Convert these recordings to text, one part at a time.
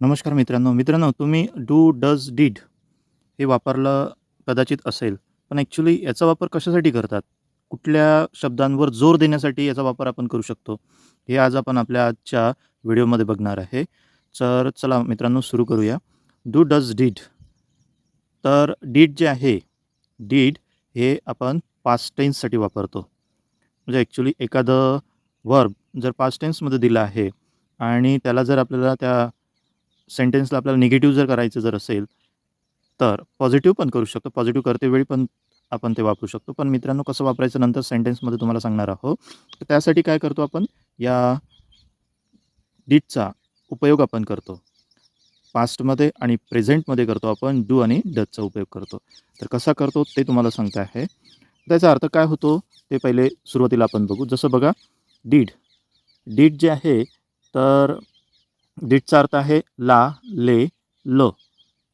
नमस्कार मित्रांनो. मित्रांनो तुम्ही डू डज डीड हे वापरलं कदाचित असेल पण ॲक्च्युली याचा वापर कशासाठी करतात? कुठल्या शब्दांवर जोर देण्यासाठी याचा वापर आपण करू शकतो? हे आज आपण आपल्या आजच्या व्हिडिओमध्ये बघणार आहे. तर चला मित्रांनो सुरू करूया. Do does did. तर डीड जे आहे डीड हे आपण पास्ट टेन्ससाठी वापरतो. म्हणजे ॲक्च्युली एखादं वर्ब जर पास्ट टेन्समध्ये दिलं आहे आणि त्याला जर आपल्याला त्या सेंटेन्सला आपल्याला निगेटिव्ह जर करायचं जर असेल तर पॉझिटिव्ह पण करू शकतो. पॉझिटिव्ह करते वेळी पण आपण ते वापरू शकतो. पण मित्रांनो कसं वापरायचं नंतर सेंटेन्समध्ये तुम्हाला सांगणार आहोत. तर त्यासाठी काय करतो आपण? या डीटचा उपयोग आपण करतो. पास्टमध्ये आणि प्रेझेंटमध्ये करतो आपण डू आणि डचचा उपयोग करतो. तर कसा करतो ते तुम्हाला सांगता आहे. त्याचा अर्थ काय होतो? ते पहिले सुरुवातीला आपण बघू. जसं बघा डीड डीड जे आहे तर डीडचा अर्थ आहे ला ले ल.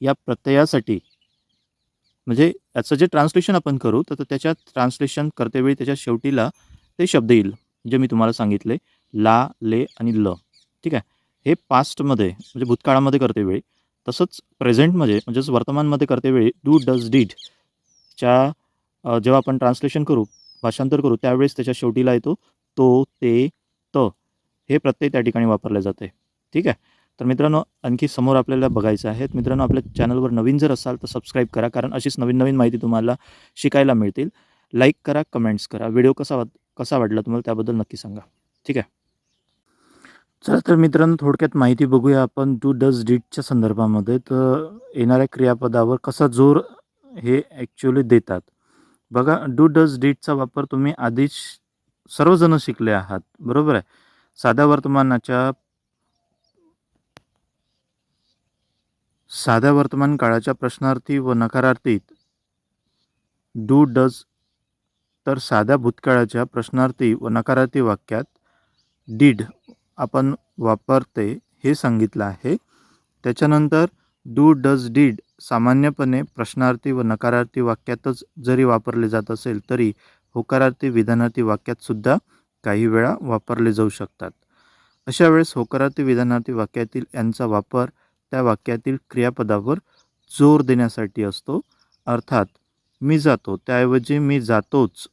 या प्रत्ययासाठी. म्हणजे याचं जे ट्रान्सलेशन आपण करू तर त्याच्या ट्रान्सलेशन करतेवेळी त्याच्या शेवटीला ते शब्द येईल जे मी तुम्हाला सांगितले. ला ले आणि ल. ठीक आहे? हे पास्टमध्ये म्हणजे भूतकाळामध्ये करतेवेळी तसंच प्रेझेंटमध्ये म्हणजेच वर्तमानमध्ये करतेवेळी डू डज डीड च्या जेव्हा आपण ट्रान्सलेशन करू भाषांतर करू त्यावेळेस त्याच्या शेवटीला येतो तो ते त. हे प्रत्यय त्या ठिकाणी वापरले जाते. ठीक आहे? तर मित्रांनो आणखी समोर आपल्याला बघायचं आहे. मित्रांनो आपल्या चॅनलवर नवीन जर असाल तर सबस्क्राईब करा कारण अशीच नवीन नवीन माहिती तुम्हाला शिकायला मिळतील. लाईक करा कमेंट्स करा. व्हिडिओ कसा वाट कसा वाटला तुम्हाला त्याबद्दल नक्की सांगा. ठीक आहे? चला तर मित्रांनो थोडक्यात माहिती बघूया आपण टू डज डीटच्या संदर्भामध्ये. तर येणाऱ्या क्रियापदावर कसा जोर हे ॲक्च्युली देतात. बघा डू डज डीटचा वापर तुम्ही आधीच सर्वजण शिकले आहात. बरोबर आहे? साध्या वर्तमानाच्या साध्या वर्तमान काळाच्या प्रश्नार्थी व नकारार्थीत. Do does. तर साध्या भूतकाळाच्या प्रश्नार्थी व नकारार्थी वाक्यात डीड आपण वापरते हे सांगितलं आहे. त्याच्यानंतर डू डज डीड सामान्यपणे प्रश्नार्थी व नकारार्थी वाक्यातच जरी वापरले जात असेल तरी होकारार्थी विधानार्थी वाक्यातसुद्धा काही वेळा वापरले जाऊ शकतात. अशा वेळेस होकारार्थी विधानार्थी वाक्यातील यांचा वापर त्या वाक्यातील क्रियापदावर जोर देण्यासाठी असतो. अर्थात मी जातो त्याऐवजी मी जातोच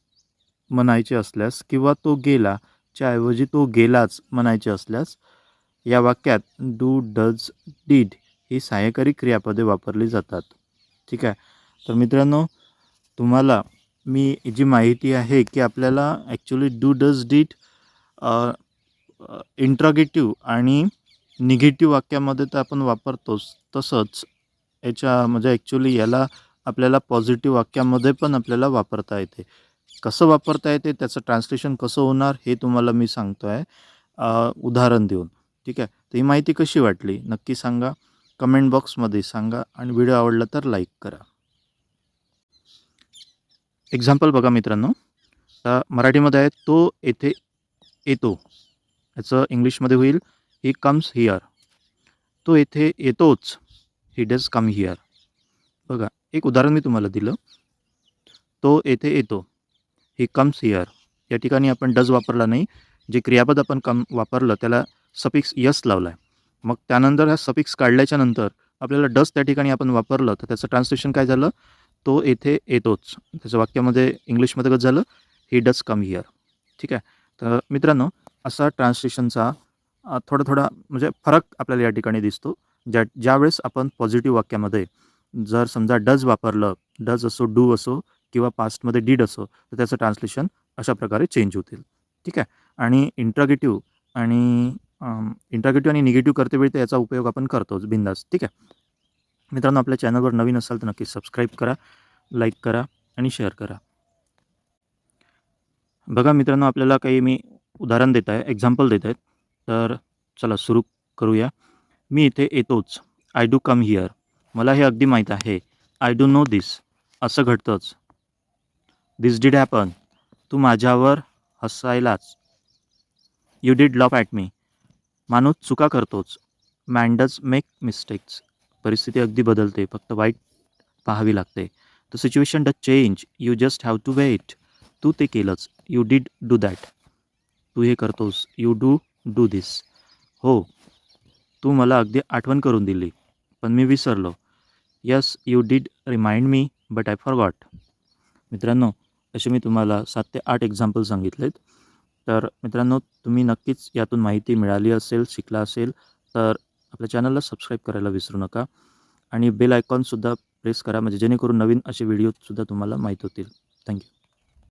म्हणायचे असल्यास किंवा तो गेला च्याऐवजी तो गेलाच म्हणायचे असल्यास या वाक्यात डू डज डीड ही सहाय्यकारी क्रियापदे वापरली जातात. ठीक आहे? तर मित्रांनो तुम्हाला मी जी माहिती आहे की आपल्याला actually do does did interrogative आणि निगेटिव्ह वाक्यामध्ये तर आपण वापरतोच. तसंच याच्या म्हणजे ॲक्च्युली याला आपल्याला पॉझिटिव्ह वाक्यामध्ये पण आपल्याला वापरता येते. कसं वापरता येते? त्याचं ट्रान्सलेशन कसं होणार? हे तुम्हाला मी सांगतो आहे उदाहरण देऊन. ठीक आहे? तर ही माहिती कशी वाटली? नक्की सांगा. कमेंट बॉक्समध्ये सांगा आणि व्हिडिओ आवडला तर लाईक करा. एक्झाम्पल बघा मित्रांनो. मराठीमध्ये आहे तो येथे येतो. याचं इंग्लिशमध्ये होईल. ही कम्स हिअर तो येथे येतोच. ही डज कम हिअर बघा एक उदाहरण मी तुम्हाला दिलं. तो येथे येतो. ही कम्स हिअर या ठिकाणी आपण डज वापरला नाही. जे क्रियापद आपण कम वापरलं त्याला सफिक्स यस लावला आहे मग त्यानंतर हा सफिक्स काढल्याच्या नंतर आपल्याला डज त्या ठिकाणी आपण वापरलं तर त्याचं ट्रान्सलेशन काय झालं? तो येथे येतोच. त्याचं वाक्यामध्ये इंग्लिशमध्ये कसं झालं. ही डज कम हिअर ठीक आहे? तर मित्रांनो असा ट्रान्सलेशनचा थोडा थोडा म्हणजे फरक आपल्याला या ठिकाणी दिसतो. ज्या ज्यावेळेस आपण पॉझिटिव्ह वाक्यामध्ये जर समजा डज वापरलं डज असो डू असो किंवा पास्टमध्ये डीड असो तर त्याचं ट्रान्सलेशन अशा प्रकारे चेंज होतील. ठीक आहे? आणि इंट्रागेटिव्ह आणि इंट्रागेटिव्ह आणि निगेटिव्ह करते वेळी तर याचा उपयोग आपण करतोच बिंदास. ठीक आहे? मित्रांनो आपल्या चॅनलवर नवीन असाल तर नक्की सबस्क्राईब करा लाईक करा आणि शेअर करा. बघा मित्रांनो आपल्याला काही मी उदाहरण देत आहे एक्झाम्पल देत आहेत. तर चला सुरू करूया. मी इथे येतोच. आय डू कम हिअर मला हे अगदी माहीत आहे. आय डू नो दिस असं घडतंच. दिस डीड हॅपन तू माझ्यावर हसायलाच. You did laugh at me माणूस चुका करतोच. मॅन डज मेक मिस्टेक्स परिस्थिती अगदी बदलते. फक्त वाईट पाहावी लागते. The situation does change you just have to wait तू ते केलंच. यू डीड डू दॅट तू हे करतोस. You do do this. हो तू मला अगदी आठवण करून दिली पण मी विसरलो. Yes you did remind me but I forgot मित्रांनो असे मी तुम्हाला सात ते आठ एक्झाम्पल सांगितलेत. तर मित्रांनो तुम्ही नक्कीच यातून माहिती मिळाली असेल शिकला असेल तर आपल्या चॅनलला सबस्क्राईब करायला विसरू नका. आणि बेल आयकॉनसुद्धा प्रेस करा म्हणजे जेणेकरून नवीन असे व्हिडिओसुद्धा तुम्हाला माहीत होतील. थँक्यू.